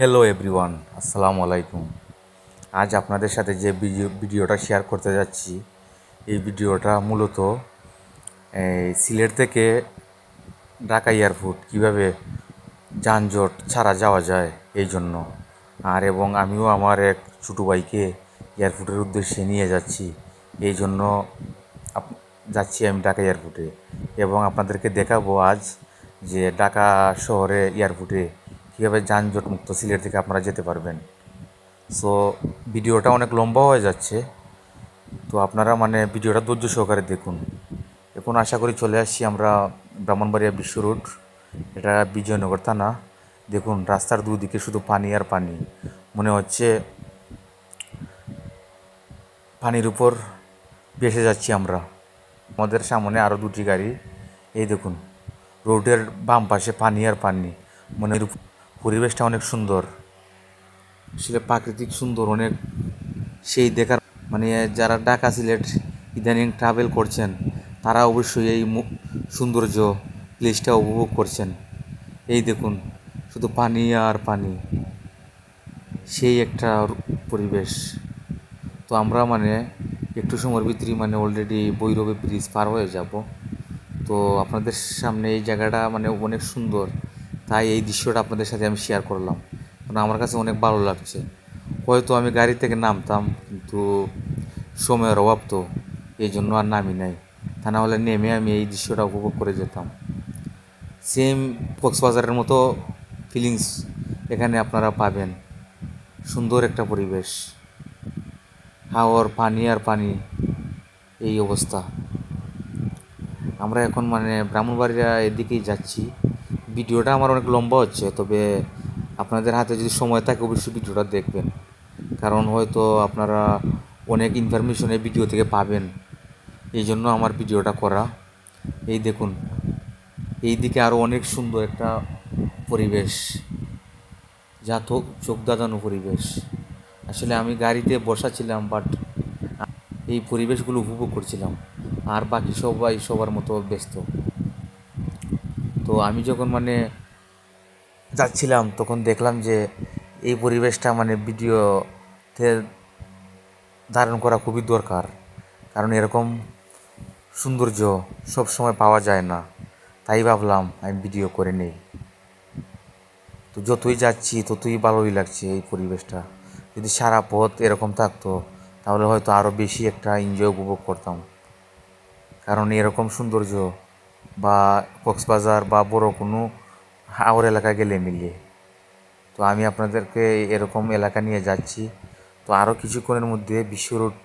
Hello everyone আসসালামু আলাইকুম আজ আপনাদের সাথে যে ভিডিও, ভিডিওটা শেয়ার করতে যাচ্ছি, এই ভিডিওটা মূলত সিলেট থেকে ঢাকা এয়ারপোর্ট কীভাবে যানজট ছাড়া যাওয়া যায়, এই জন্য। আর এবং আমিও আমার এক ছোটো ভাইকে এয়ারপোর্টের উদ্দেশ্যে নিয়ে যাচ্ছি, এই জন্য যাচ্ছি আমি ঢাকা এয়ারপোর্টে এবং আপনাদেরকে দেখাবো আজ যে ঢাকা শহরে এয়ারপোর্টে কীভাবে যানজট মুক্ত সিলেট থেকে আপনারা যেতে পারবেন। সো ভিডিওটা অনেক লম্বা হয়ে যাচ্ছে। তো আপনারা মানে ভিডিওটা ধৈর্য সহকারে দেখুন। এখন আশা করি চলে আসছি আমরা ব্রাহ্মণবাড়িয়া বিশ্ব রোড। এটা বিজয়নগর থানা। দেখুন, রাস্তার দুদিকে শুধু পানি আর পানি। মনে হচ্ছে পানির উপর ভেসে যাচ্ছি আমরা। আমাদের সামনে আরও দুটি গাড়ি। এই দেখুন, রোডের বাম পাশে পানি আর পানি। মনে হয় পরিবেশটা অনেক সুন্দর। আসলে প্রাকৃতিক সুন্দর অনেক। সেই দেখার মানে যারা ঢাকা সিলেট ইদানিং ট্রাভেল করছেন, তারা অবশ্যই এই সৌন্দর্য প্লেসটা উপভোগ করছেন। এই দেখুন, শুধু পানি আর পানি। সেই একটা পরিবেশ। তো আমরা মানে একটু সময়ের ভিতরেই মানে অলরেডি বৈরবে ব্রিজ পার হয়ে যাব। তো আপনাদের সামনে এই জায়গাটা মানে অনেক সুন্দর। তাই এই দৃশ্যটা আপনাদের সাথে আমি শেয়ার করলাম। কারণ আমার কাছে অনেক ভালো লাগছে। হয়তো আমি গাড়ি থেকে নামতাম, কিন্তু সময়ের অভাব তো, এই জন্য আর নামি নাই। তা না হলে নেমে আমি এই দৃশ্যটা উপভোগ করে যেতাম। সেম কক্সবাজারের মতো ফিলিংস এখানে আপনারা পাবেন। সুন্দর একটা পরিবেশ। হাওয়ার পানি আর পানি, এই অবস্থা। আমরা এখন মানে ব্রাহ্মণবাড়িয়া এদিকেই যাচ্ছি। ভিডিওটা আমার অনেক লম্বা হচ্ছে, তবে আপনাদের হাতে যদি সময় থাকে অবশ্যই ভিডিওটা দেখবেন। কারণ হয়তো আপনারা অনেক ইনফরমেশন এই ভিডিও থেকে পাবেন। এই জন্য আমার ভিডিওটা করা। এই দেখুন, এই দিকে আরও অনেক সুন্দর একটা পরিবেশ। যা চোখ দাদানো পরিবেশ। আসলে আমি গাড়িতে বসা ছিলাম বাট এই পরিবেশগুলো উপভোগ করছিলাম। আর বাকি সবাই সবার মতো ব্যস্ত। তো আমি যখন মানে যাচ্ছিলাম, তখন দেখলাম যে এই পরিবেশটা মানে ভিডিওতে ধারণ করা খুবই দরকার। কারণ এরকম সৌন্দর্য সব সময় পাওয়া যায় না। তাই ভাবলাম আমি ভিডিও করে নেই। তো যতই যাচ্ছি, ততই ভালোই লাগছে এই পরিবেশটা। যদি সারা পথ এরকম থাকতো, তাহলে হয়তো আরও বেশি একটা এনজয় উপভোগ করতাম। কারণ এরকম সৌন্দর্য বা কক্সবাজার বা বড় কোনো হাওর এলাকা গেলে মিলিয়ে তো আমি আপনাদেরকে এরকম এলাকা নিয়ে যাচ্ছি। তো আরও কিছুক্ষণের মধ্যে বিশ্ব রোড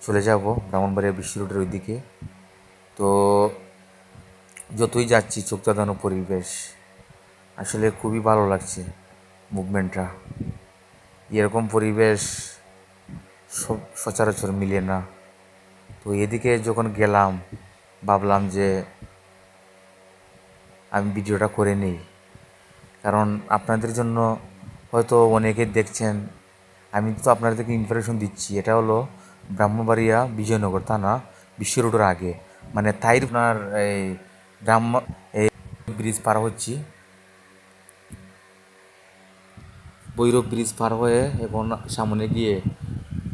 চলে যাব, ব্রাহ্মণবাড়িয়া বিশ্ব রোডের ওইদিকে। তো যতই যাচ্ছি চোখদাদানো পরিবেশ, আসলে খুবই ভালো লাগছে মুভমেন্টটা। এরকম পরিবেশ সব সচরাচর মিলে না। তো এদিকে যখন গেলাম, ভাবলাম যে আমি ভিডিওটা করে নিই। কারণ আপনাদের জন্য হয়তো অনেকে দেখছেন, আমি তো আপনাদেরকে ইনফরমেশন দিচ্ছি। এটা হলো ব্রাহ্মণবাড়িয়া, বিজয়নগর থানা বিশ্ব রোডের আগে। মানে তাইর আপনার এই ব্রাহ্ম, এই ব্রিজ পার হচ্ছি। বৈরব ব্রিজ পার হয়ে এখন সামনে গিয়ে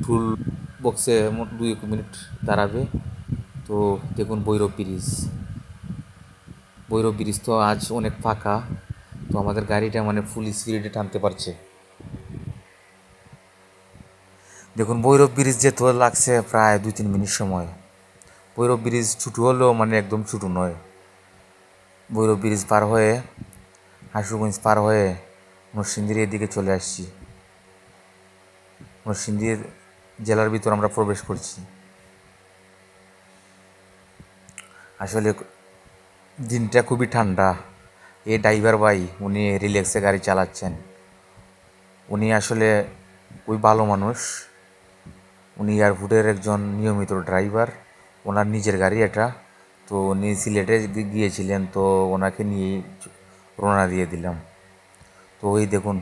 টুল বক্সে দুই এক মিনিট দাঁড়াবে। তো দেখুন বৈরব ব্রিজ। বৈরব ব্রিজ তো আজ অনেক ফাঁকা, তো আমাদের গাড়িটা মানে ফুল স্পিডে টানতে পারছে। দেখুন, বৈরব ব্রিজ যেতে লাগছে প্রায় দুই তিন মিনিট সময়। বৈরব ব্রিজ ছুটু হলেও মানে একদম ছুটু নয়। বৈরব ব্রিজ পার হয়ে হাসুগঞ্জ পার হয়ে নরসিংদীর এদিকে চলে আসছি। নরসিংদীর জেলার ভিতর আমরা প্রবেশ করছি। আসলে দিনটা খুবই ঠান্ডা। এ ড্রাইভার ভাই, উনি রিল্যাক্সে গাড়ি চালাচ্ছেন। উনি আসলে খুবই ভালো মানুষ। উনি এয়ারপোর্টের একজন নিয়মিত ড্রাইভার ওনার নিজের গাড়ি এটা। তো উনি সিলেটে গিয়েছিলেন, তো ওনাকে নিয়ে রওনা দিয়ে দিলাম। তো ওই দেখুন,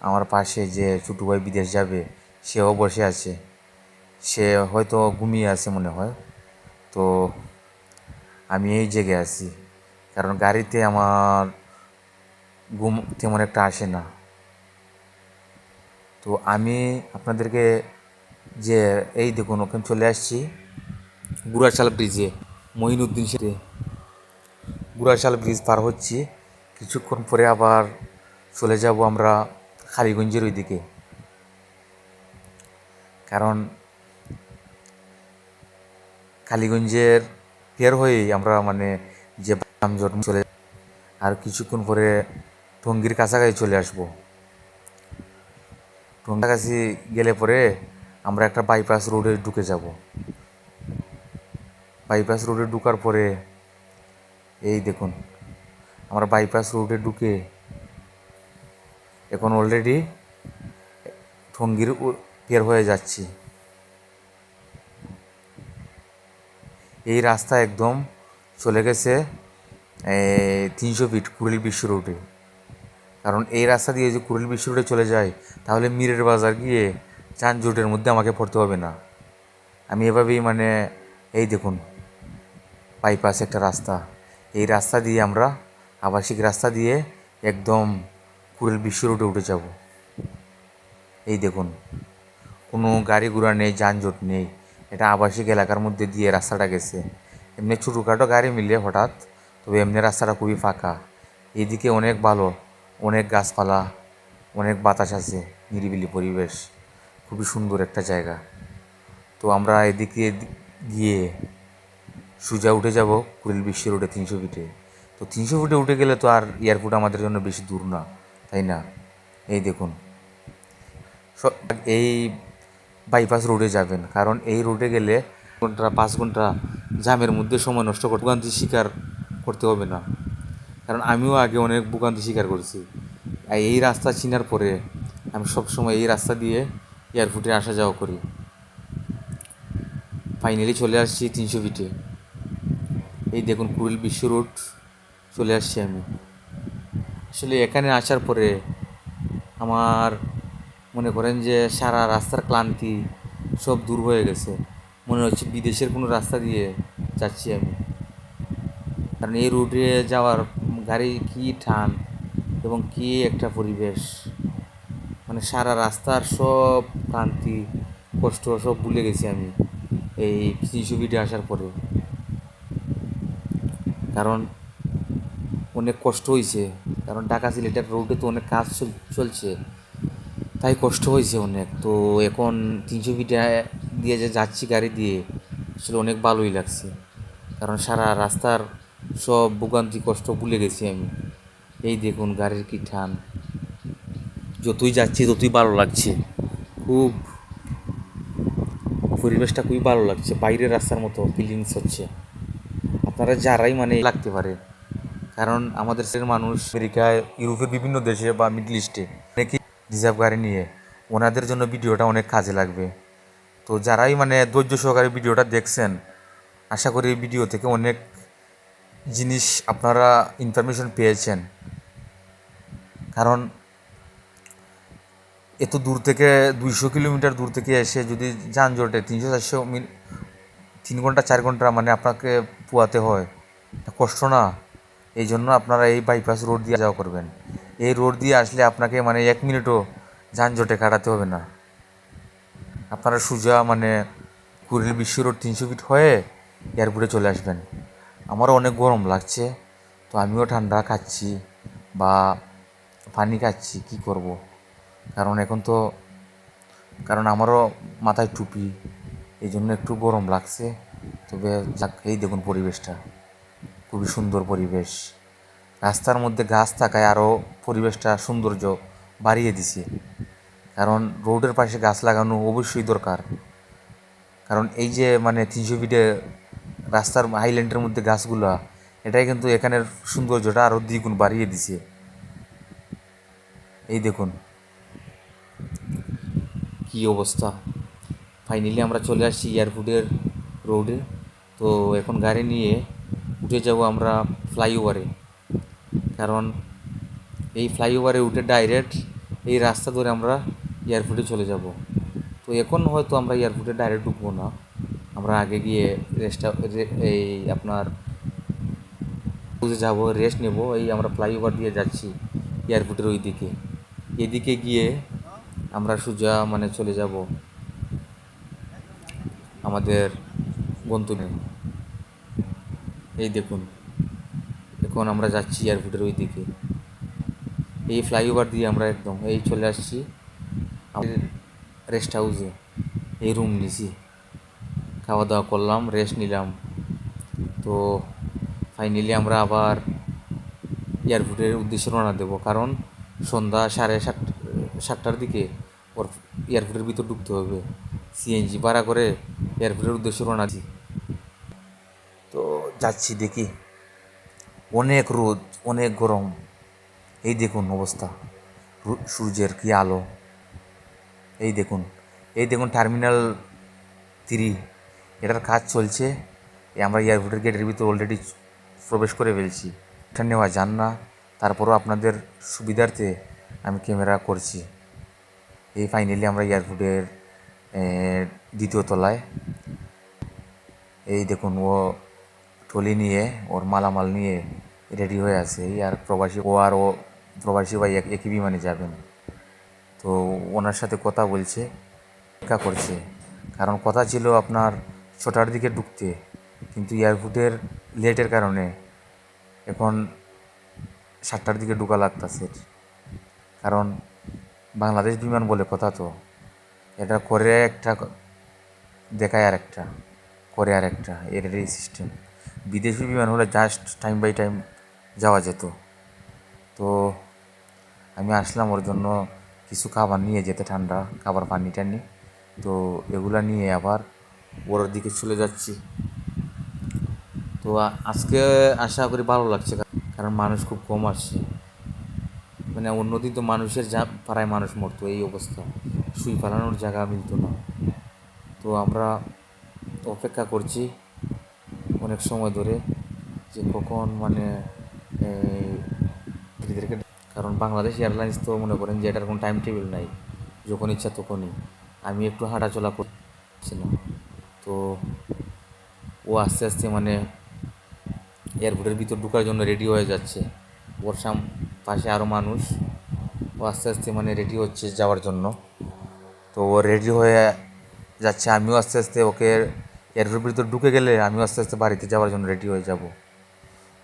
আমার পাশে যে ছোটো ভাই বিদেশ যাবে, সেও বসে আছে। সে হয়তো ঘুমিয়ে আছে মনে হয়। তো আমি এই জেগে আছি। কারণ গাড়িতে আমার ঘুম তেমন একটা আসে না। তো আমি আপনাদেরকে যে এই দেখুন, ওখানে চলে আসছি। গুড়াশাল ব্রিজে, মঈনুদ্দিন সেতু গুড়াশাল ব্রিজ পার হচ্ছি। কিছুক্ষণ পরে আবার চলে যাব আমরা খালিগঞ্জের ওইদিকে। কারণ কালীগঞ্জের পের হয়েই আমরা মানে যে যানজট চলে আর কিছুক্ষণ পরে টঙ্গীর কাছাকাছি চলে আসব। টঙ্গীর কাছাকাছি গেলে পরে আমরা একটা বাইপাস রোডে ঢুকে যাব। বাইপাস রোডে ঢুকার পরে এই দেখুন, আমরা বাইপাস রোডে ঢুকে এখন অলরেডি টঙ্গীর পের হয়ে যাচ্ছি। এই রাস্তা একদম চলে গেছে তিনশো ফিট কুড়িল বিশ্ব রোডে কারণ এই রাস্তা দিয়ে যে কুড়িল বিশ্ব রোডে চলে যায়, তাহলে মিরের বাজার গিয়ে যানজটের মধ্যে আমাকে পড়তে হবে না। আমি এভাবেই মানে এই দেখুন বাইপাস একটা রাস্তা। এই রাস্তা দিয়ে আমরা, আবাসিক রাস্তা দিয়ে একদম কুড়িল বিশ্ব রোডে উঠে যাব। এই দেখুন, কোনো গাড়ি ঘোড়া নেই, যানজট নেই। এটা আবাসিক এলাকার মধ্যে দিয়ে রাস্তাটা গেছে। এমনি ছোটোখাটো গাড়ি মিলে হঠাৎ, তবে এমনি রাস্তাটা খুবই ফাঁকা। এইদিকে অনেক ভালো অনেক গাছপালা, অনেক বাতাস আছে, নিরিবিলি পরিবেশ। খুবই সুন্দর একটা জায়গা। তো আমরা এদিকে গিয়ে সোজা উঠে যাব কুড়িল বিশ্ব রোডে তিনশো ফিটে। তো তিনশো ফিটে উঠে গেলে তো আর এয়ারপোর্ট আমাদের জন্য বেশি দূর না, তাই না? এই দেখুন। এই বাইপাস রোডে যাবেন। কারণ এই রোডে গেলে ঘণ্টা, পাঁচ ঘণ্টা জামের মধ্যে সময় নষ্ট করতে ভোগান্তি শিকার করতে হবে না। কারণ আমিও আগে অনেক ভোগান্তি শিকার করেছি। এই রাস্তা চিনার পরে আমি সবসময় এই রাস্তা দিয়ে এয়ারপোর্টে আসা যাওয়া করি। ফাইনালি চলে আসছি তিনশো ফিটে এই দেখুন কুড়িল বিশ্ব রোড চলে আসছি আমি। আসলে এখানে আসার পরে আমার মনে করেন যে সারা রাস্তার ক্লান্তি সব দূর হয়ে গেছে। মনে হচ্ছে বিদেশের কোনো রাস্তা দিয়ে যাচ্ছি আমি। কারণ এই রুটে যাওয়ার গাড়ি কী টান এবং কী একটা পরিবেশ। মানে সারা রাস্তার সব ক্লান্তি, কষ্ট সব ভুলে গেছি আমি এই ফিটে আসার পরে। কারণ অনেক কষ্ট হয়েছে কারণ ঢাকা সিলেটের রোডে তো অনেক কাজ চল- চলছে। তাই কষ্ট হয়েছে অনেক। তো এখন তিনশো ফিটে দিয়ে যে যাচ্ছি গাড়ি দিয়ে, আসলে অনেক ভালোই লাগছে। কারণ সারা রাস্তার সব ভোগান্তি, কষ্ট ভুলে গেছি আমি। এই দেখুন গাড়ির কি টান যতই যাচ্ছি ততই ভালো লাগছে। খুব পরিবেশটা খুবই ভালো লাগছে। বাইরের রাস্তার মতো ফিলিংস হচ্ছে। আপনারা যারাই মানে লাগতে পারে। কারণ আমাদের দেশের মানুষ, আমেরিকায়, ইউরোপের বিভিন্ন দেশে বা মিডল ইস্টে অনেকেই রিজার্ভ গাড়ি নিয়ে। ওনাদের জন্য ভিডিওটা অনেক কাজে লাগবে। তো যারাই মানে ধৈর্য সহকারে ভিডিওটা দেখছেন, আশা করি ভিডিও থেকে অনেক জিনিস আপনারা ইনফরমেশন পেয়েছেন। কারণ এত দূর থেকে, দুইশো কিলোমিটার দূর থেকে এসে যদি যানজটে তিনশো, চারশো মিনিট তিন ঘণ্টা, চার ঘণ্টা মানে আপনাকে পোয়াতে হয়। কষ্ট না। এই জন্য আপনারা এই বাইপাস রোড দিয়ে যাওয়া করবেন। এই রোড দিয়ে আসলে আপনাকে মানে এক মিনিটও যানজটে কাটাতে হবে না। আপনারা সোজা মানে কুড়িল বিশ্ব রোড তিনশো ফিট হয়ে এয়ারপোর্টে চলে আসবেন। আমারও অনেক গরম লাগছে, তো আমিও ঠান্ডা খাচ্ছি বা পানি খাচ্ছি, কি করব? কারণ এখন তো, কারণ আমারও মাথায় টুপি, এই জন্য একটু গরম লাগছে। তবে যাক, এই দেখুন পরিবেশটা। খুবই সুন্দর পরিবেশ। রাস্তার মধ্যে গাছ থাকায় আরও পরিবেশটা সৌন্দর্য বাড়িয়ে দিছে। কারণ রোডের পাশে গাছ লাগানো অবশ্যই দরকার। কারণ এই যে মানে তিনশো ফিটে রাস্তার হাইল্যান্ডের মধ্যে গাছগুলা, এটাই কিন্তু এখানের সৌন্দর্যটা আরও দ্বিগুণ বাড়িয়ে দিছে। এই দেখুন। কি অবস্থা। ফাইনালি আমরা চলে আসছি এয়ারপোর্টের রোডে তো এখন গাড়ি নিয়ে উঠে যাব আমরা ফ্লাইওভারে কারণ এই ফ্লাইওভারে উঠে ডাইরেক্ট এই রাস্তা ধরে আমরা এয়ারপোর্টে চলে যাব। তো এখন হয়তো আমরা এয়ারপোর্টে ডাইরেক্ট ঢুকবো না। আমরা আগে গিয়ে রেস্টটা এই আপনার বুঝে যাব রেস্ট নেব। এই আমরা ফ্লাইওভার দিয়ে যাচ্ছি এয়ারপোর্টের ওই দিকে এদিকে গিয়ে আমরা সোজা মানে চলে যাব আমাদের গন্তব্যে। এই দেখুন। এখন আমরা যাচ্ছি এয়ারপোর্টের ওই দিকে এই ফ্লাইওভার দিয়ে আমরা একদম এই চলে আসছি আমাদের রেস্ট হাউসে এই রুম নিছি। খাওয়া দাওয়া করলাম রেস্ট নিলাম। তো ফাইনালি আমরা আবার এয়ারপোর্টের উদ্দেশ্যে রওনা দেবো। কারণ সন্ধ্যা সাড়ে সাত, সাতটার দিকে ওর এয়ারপোর্টের ভিতর ঢুকতে হবে। সিএনজি ভাড়া করে এয়ারপোর্টের উদ্দেশ্যে রওনা দিই তো যাচ্ছি দেখি। অনেক রোদ, অনেক গরম। এই দেখুন অবস্থা। সূর্যের কি আলো। এই দেখুন এই দেখুন টার্মিনাল থ্রি এটার কাজ চলছে। আমরা এয়ারপোর্টের গেটের ভিতর অলরেডি প্রবেশ করে ফেলছি। এটা নেওয়া যান না। তারপরও আপনাদের সুবিধার্থে আমি ক্যামেরা করছি। এই ফাইনালি আমরা এয়ারপোর্টের দ্বিতীয় তলায়। এই দেখুন ও টলি নিয়ে, ওর মালামাল নিয়ে রেডি হয়ে আছে। আর প্রবাসী, ও আর ও, প্রবাসী ভাই এক- একই বিমানে যাবেন তো ওনার সাথে কথা বলছে অপেক্ষা করছে। কারণ কথা ছিল আপনার ছটার দিকে ঢুকতে, কিন্তু এয়ারপোর্টের লেটের কারণে এখন সাতটার দিকে ঢুকা লাগতেছে। কারণ বাংলাদেশ বিমান বলে কথা তো। এটা করে একটা দেখায় আর একটা করে আর একটা এর সিস্টেম বিদেশি বিমান হলে জাস্ট টাইম বাই টাইম যাওয়া যেত। তো আমি আসলাম ওর জন্য কিছু খাবার নিয়ে যেতে ঠান্ডা, খাবার পানি টানি। তো এগুলো নিয়ে আবার ওর দিকে চলে যাচ্ছি। তো আজকে আশা করি ভালো লাগছে কারণ মানুষ খুব কম আসছে। মানে অন্যদিন তো মানুষের যা, পাড়ায় মানুষ মরতো, এই অবস্থা। শুই পালানোর জায়গা মিলতো না। তো আমরা অপেক্ষা করছি অনেক সময় ধরে যে কখন মানে কারণ বাংলাদেশ এয়ারলাইন্স তো মনে করেন যে এটার কোনো টাইম টেবিল নাই। যখন ইচ্ছা তখনই। আমি একটু হাঁটাচলা করছি না। তো ও আস্তে আস্তে মানে এয়ারপোর্টের ভিতর ঢোকার জন্য রেডি হয়ে যাচ্ছে। ওর সাম পাশে আরও মানুষ। ও আস্তে আস্তে মানে রেডি হচ্ছে যাওয়ার জন্য। তো ও রেডি হয়ে যাচ্ছে। আমিও আস্তে আস্তে ওকে এয়ারপোর্টের ভিতর ঢুকে গেলে আমিও আস্তে আস্তে বাড়িতে যাওয়ার জন্য রেডি হয়ে যাব।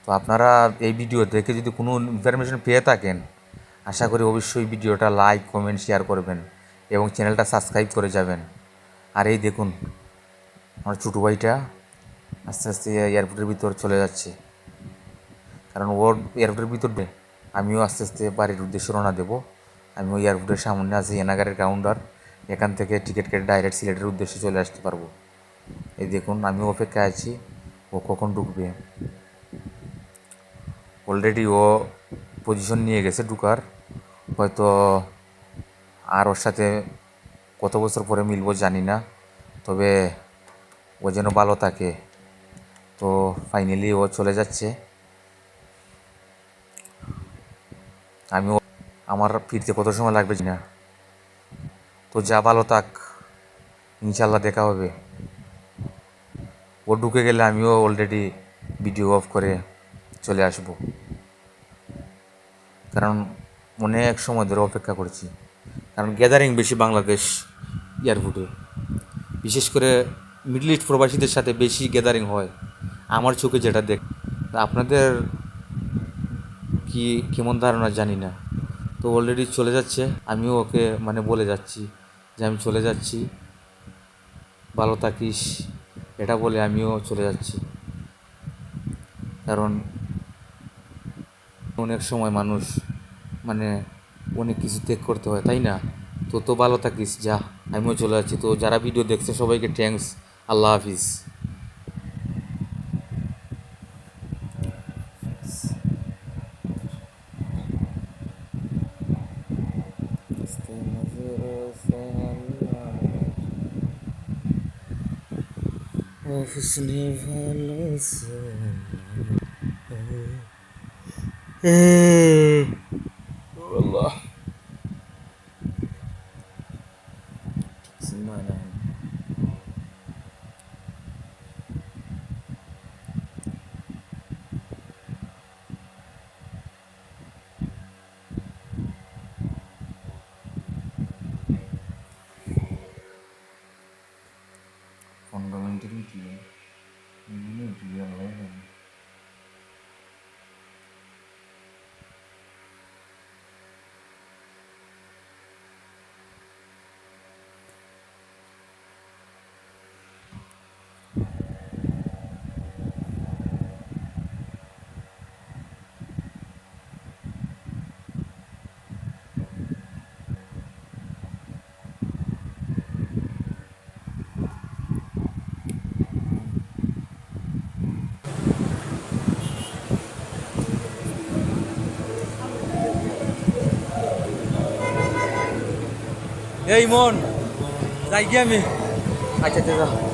তো আপনারা এই ভিডিও দেখে যদি কোনো ইনফরমেশন পেয়ে থাকেন, আশা করি অবশ্যই ভিডিওটা লাইক কমেন্ট শেয়ার করবেন এবং চ্যানেলটা সাবস্ক্রাইব করে যাবেন। আর এই দেখুন, আমার ছোটো ভাইটা আস্তে আস্তে এয়ারপোর্টের ভিতর চলে যাচ্ছে। কারণ ওর এয়ারপোর্টের ভিতর আমিও আস্তে আস্তে বাড়ির উদ্দেশ্যে রওনা দেবো। আমিও এয়ারপোর্টের সামনে আছি, এনাগারের কাউন্টার এখান থেকে টিকিট কেটে ডাইরেক্ট সিলেটের উদ্দেশ্যে চলে আসতে পারব। এই দেখুন, আমিও অপেক্ষায় আছি, ও কখন ঢুকবে? অলরেডি ও পজিশন নিয়ে গেছে ঢুকার। হয়তো আর ওর সাথে কত বছর পরে মিলবো জানি না। তবে ও যেন ভালো থাকে। তো ফাইনালি ও চলে যাচ্ছে। আমিও আমার ফিরতে কত সময় লাগবে না। তো যা ভালো থাক ইনশাল্লাহ দেখা হবে। ও ঢুকে গেলে আমিও অলরেডি ভিডিও অফ করে চলে আসব। কারণ অনেক সময় ধরে অপেক্ষা করছি। কারণ গ্যাদারিং বেশি বাংলাদেশ এয়ারপোর্টে। বিশেষ করে মিডল ইস্ট প্রবাসীদের সাথে বেশি গ্যাদারিং হয়। আমার চোখে যেটা দেখ আপনাদের কি কেমন ধারণা জানি না। তো অলরেডি চলে যাচ্ছে। আমিও ওকে মানে বলে যাচ্ছি যে আমি চলে যাচ্ছি। ভালো থাকিস। এটা বলে আমিও চলে যাচ্ছি। কারণ অনেক সময় মানুষ মানে অনেক কিছু ত্যাগ করতে হয় তাই না তো তো ভালো থাকিস যা আমিও চলে যাচ্ছি তো যারা ভিডিও দেখছে সবাইকে থ্যাঙ্কস আল্লাহ হাফিজ उसने भालो 嗯。এই মন যাই কি আমি। আচ্ছা আচ্ছা